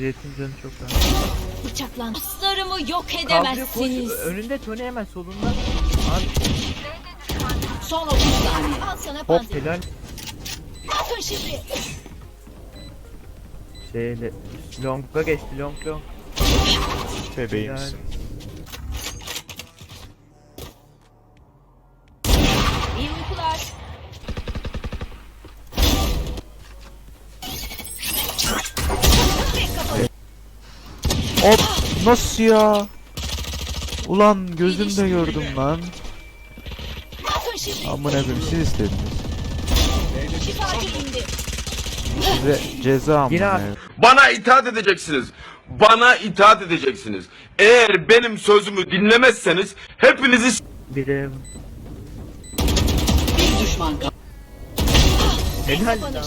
Jet'in canı çok az. Bıçaklan. Dostlarımı yok Kavga koş. edemezsiniz. Önünde Tony hemen solunda. Abi Son 30 saniye. Al sana hop panzer. helal. Bakın şimdi. Şeyle. Long'a geçti long long. Helal. Bebeğimsin. Hop nasıl ya? Ulan gözümde gördüm lan. Şimdi. Amına koyayım siz istediniz. Size ceza amına. Koyayım. Bana itaat edeceksiniz. Bana itaat edeceksiniz. Eğer benim sözümü dinlemezseniz hepinizi s- Bir düşman kaldı. helal lan.